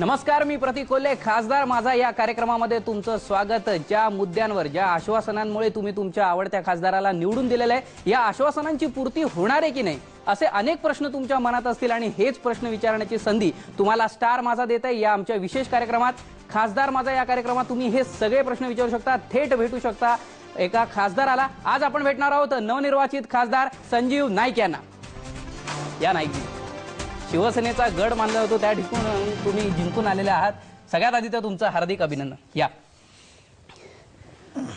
नमस्कार मी प्रतीक कोल्हे खासदार माझा या कार्यक्रमामध्ये तुमचं स्वागत. ज्या मुद्द्यांवर ज्या आश्वासनांमुळे तुम्ही तुमच्या आवडत्या खासदाराला निवडून दिलेलं आहे या आश्वासनांची पूर्ती होणार आहे की नाही? असे अनेक प्रश्न तुमच्या मनात असतील आणि हेच प्रश्न विचारण्याची संधी तुम्हाला स्टार माझा देत आहे या आमच्या विशेष कार्यक्रमात. खासदार माझा या कार्यक्रमात तुम्ही हे सगळे प्रश्न विचारू शकता थेट भेटू शकता एका खासदाराला. आज आपण भेटणार आहोत नवनिर्वाचित खासदार संजीव नाईक यांना. या नाईकजी. शिवसेनेचा गड मानला होतो त्या ठिकाणी तुम्ही जिंकून आलेले आहात. सगळ्यात आधी तर तुमचं हार्दिक अभिनंदन. या.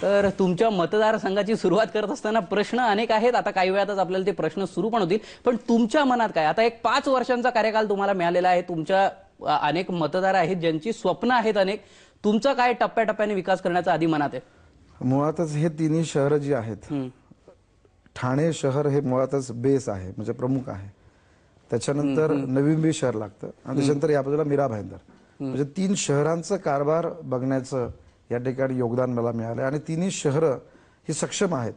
तर तुमच्या मतदारसंघाची सुरुवात करत असताना प्रश्न अनेक आहेत. आता काही वेळातच आपल्याला ते प्रश्न सुरू पण होतील. पण तुमच्या मनात काय? आता एक पाच वर्षांचा कार्यकाल तुम्हाला मिळालेला आहे. तुमच्या अनेक मतदार आहेत ज्यांची स्वप्न आहेत अनेक. तुमचा काय टप्प्याटप्प्याने विकास करण्याचा आधी मनात आहे? मुळातच हे तिन्ही शहरं जी आहेत. ठाणे शहर हे मुळातच बेस आहे म्हणजे प्रमुख आहे. त्याच्यानंतर नवी मुंबई शहर लागतं. आणि त्याच्यानंतर या बाजूला मीरा भाईंदर. म्हणजे तीन शहरांचं कारभार बघण्याचं या ठिकाणी योगदान मला मिळालं आणि तिन्ही शहरं ही सक्षम आहेत.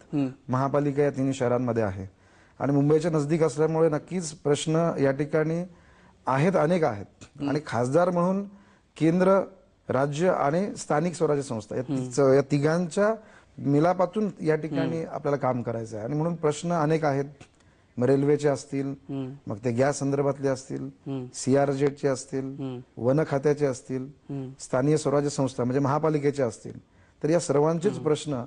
महापालिका या तिन्ही शहरांमध्ये आहे. आणि मुंबईच्या नजदीक असल्यामुळे नक्कीच प्रश्न या ठिकाणी आहेत अनेक आहेत. आणि खासदार म्हणून केंद्र राज्य आणि स्थानिक स्वराज्य संस्था या तिघांच्या मिलापातून या ठिकाणी आपल्याला काम करायचं आहे. आणि म्हणून प्रश्न अनेक आहेत. मग रेल्वेचे असतील मग ते गॅस संदर्भातले असतील सीआरजेटचे असतील वन खात्याचे असतील स्थानिक स्वराज्य संस्था म्हणजे महापालिकेचे असतील. तर या सर्वांचेच प्रश्न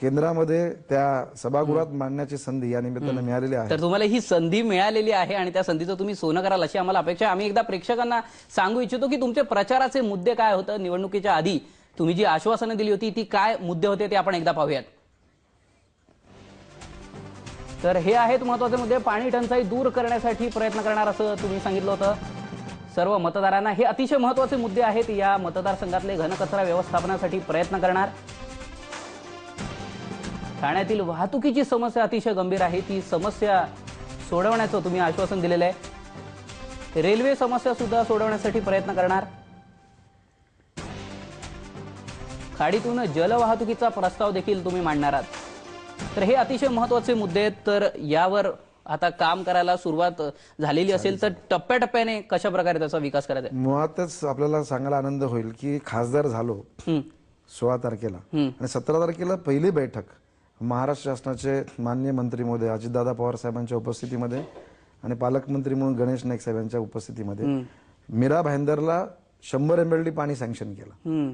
केंद्रामध्ये त्या सभागृहात मांडण्याची संधी या निमित्तानं मिळालेली आहे. तर तुम्हाला ही संधी मिळालेली आहे आणि त्या संधीचं तुम्ही सोनं कराल अशी आम्हाला अपेक्षा आहे. आम्ही एकदा प्रेक्षकांना सांगू इच्छितो की तुमचे प्रचाराचे मुद्दे काय होतं? निवडणुकीच्या आधी तुम्ही जी आश्वासनं दिली होती ती काय मुद्दे होते ते आपण एकदा पाहूयात. तर हे आहेत महत्त्वाचे मुद्दे. पाणी टंचाई दूर करण्यासाठी प्रयत्न करणार असं तुम्ही सांगितलं होतं. सर्व मतदारांना हे अतिशय महत्त्वाचे मुद्दे आहेत. या मतदारसंघातले घनकचरा व्यवस्थापनासाठी प्रयत्न करणार. ठाण्यातील वाहतुकीची समस्या अतिशय गंभीर आहे. ती समस्या सोडवण्याचं तुम्ही आश्वासन दिलेलं आहे. रेल्वे समस्या सुद्धा सोडवण्यासाठी प्रयत्न करणार. खाडीतून जलवाहतुकीचा प्रस्ताव देखील तुम्ही मांडणार आहात. तर हे अतिशय महत्त्वाचे मुद्दे आहेत. तर यावर आता काम करायला सुरुवात झालेली असेल तर टप्प्याटप्प्याने कशा प्रकारे त्याचा विकास करायचा? मुळातच आपल्याला सांगायला आनंद होईल की खासदार झालो सोळा तारखेला. आणि सतरा तारखेला पहिली बैठक महाराष्ट्र शासनाचे मान्य मंत्री महोदय अजितदादा पवार साहेबांच्या उपस्थितीमध्ये आणि पालकमंत्री म्हणून गणेश नाईक साहेबांच्या उपस्थितीमध्ये मीरा भाईंदरला शंभर एम एल डी पाणी सँक्शन केलं.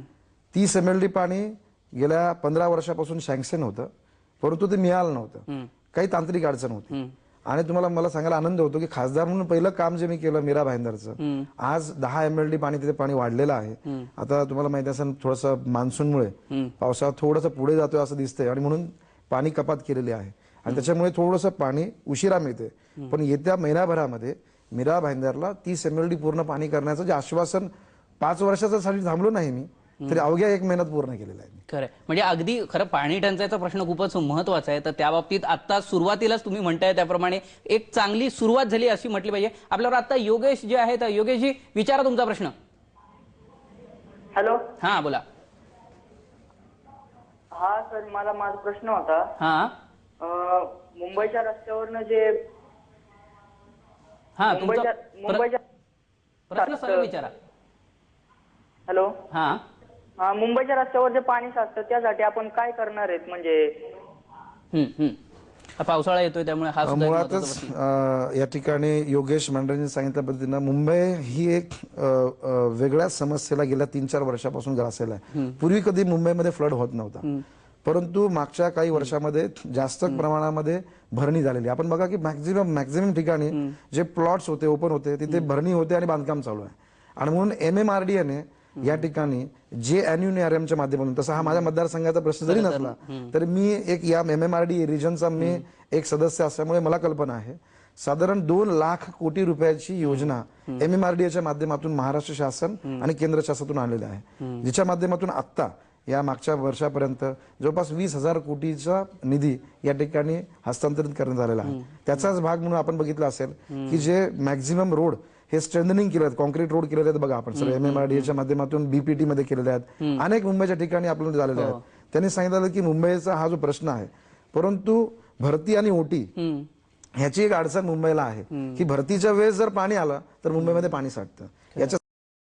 तीस एम एल डी पाणी गेल्या पंधरा वर्षापासून सँक्शन होतं. परंतु ते मिळालं नव्हतं. काही तांत्रिक अडचण होती. आणि तुम्हाला मला सांगायला आनंद होतो की खासदार म्हणून पहिलं काम जे मी केलं मीरा भाईंदरचं आज दहा एम एल डी पाणी तिथे पाणी वाढलेलं आहे. आता तुम्हाला माहिती असेल थोडंसं मान्सूनमुळे पावसाळा थोडंसं पुढे जातोय असं दिसतंय. आणि म्हणून पाणी कपात केलेली आहे. आणि त्याच्यामुळे थोडंसं पाणी उशिरा मिळते पण येत्या महिन्याभरामध्ये मीरा भाईंदरला तीस एम एल डी पूर्ण पाणी करण्याचं जे आश्वासन पाच वर्षाचं साठी थांबलो नाही मी तरी अवघ्या एक महिन्यात पूर्ण केलेलं आहे खरंय. म्हणजे अगदी खरं पाणी टंचाईचा प्रश्न खूपच महत्त्वाचा आहे. तर त्या बाबतीत आता सुरुवातीलाच तुम्ही म्हणताय त्याप्रमाणे एक चांगली सुरुवात झाली अशी म्हटली पाहिजे. आपल्यावर आता योगेश जे आहेत योगेशजी विचारा तुमचा प्रश्न. हॅलो? हा बोला. हा सर मला माझा प्रश्न होता. हा. अं, मुंबईच्या रस्त्यावरनं जे हा तुमचा मुंबईच्या प्र- मुंबईच्या प्रश्न सरळ विचारा. हॅलो? हा. हा, मुंबईच्या रस्त्यावर जे पाणी साचतं त्यासाठी आपण काय करणार आहेत? म्हणजे हम्म, हम्म. हा पावसाळा येतोय त्यामुळे हा सुद्धा एक महत्त्वाचा मुळातच. अ, या ठिकाणी योगेश मंडळींनी सांगितल्या पद्धतीनं मुंबई ही एक अ, अ, वेगळ्याच समस्येला गेल्या तीन चार वर्षापासून ग्रासेल आहे. पूर्वी कधी मुंबईमध्ये फ्लड होत नव्हता. परंतु मागच्या काही वर्षामध्ये जास्त प्रमाणामध्ये भरणी झालेली आहे. आपण बघा की मॅक्झिमम मॅक्झिमम ठिकाणी जे प्लॉट्स होते ओपन होते तिथे भरणी होते आणि बांधकाम चालू आहे. आणि म्हणून एम एम आर डी एने या ठिकाणी जे एनयुनिआरएमच्या माध्यमातून तसा हा माझ्या मतदारसंघाचा प्रश्न जरी नसला तर मी एक या एम एम आर डी रिजनचा मी एक सदस्य असल्यामुळे मला कल्पना आहे. साधारण दोन लाख कोटी रुपयाची योजना एम एम आर डी माध्यमातून महाराष्ट्र शासन आणि केंद्र शासनातून आणलेली आहे. जिच्या माध्यमातून आत्ता या मागच्या वर्षापर्यंत जवळपास वीस हजार कोटीचा निधी या ठिकाणी हस्तांतरित करण्यात आलेला आहे. त्याचाच भाग म्हणून आपण बघितलं असेल की जे मॅक्झिमम रोड हे स्ट्रेंथनिंग केले आहेत कॉन्क्रीट रोड केलेले आहेत बघा आपण. सर एम एम आर माध्यमातून बीपीटी मध्ये केलेले आहेत. अनेक मुंबईच्या ठिकाणी आपल्याला झालेले आहेत. त्यांनी सांगितलं की मुंबईचा हा जो प्रश्न आहे परंतु भरती आणि ओटी. ह्याची एक अडचण मुंबईला आहे. की भरतीच्या वेळेस जर पाणी आलं तर मुंबईमध्ये पाणी साठतं. याच्या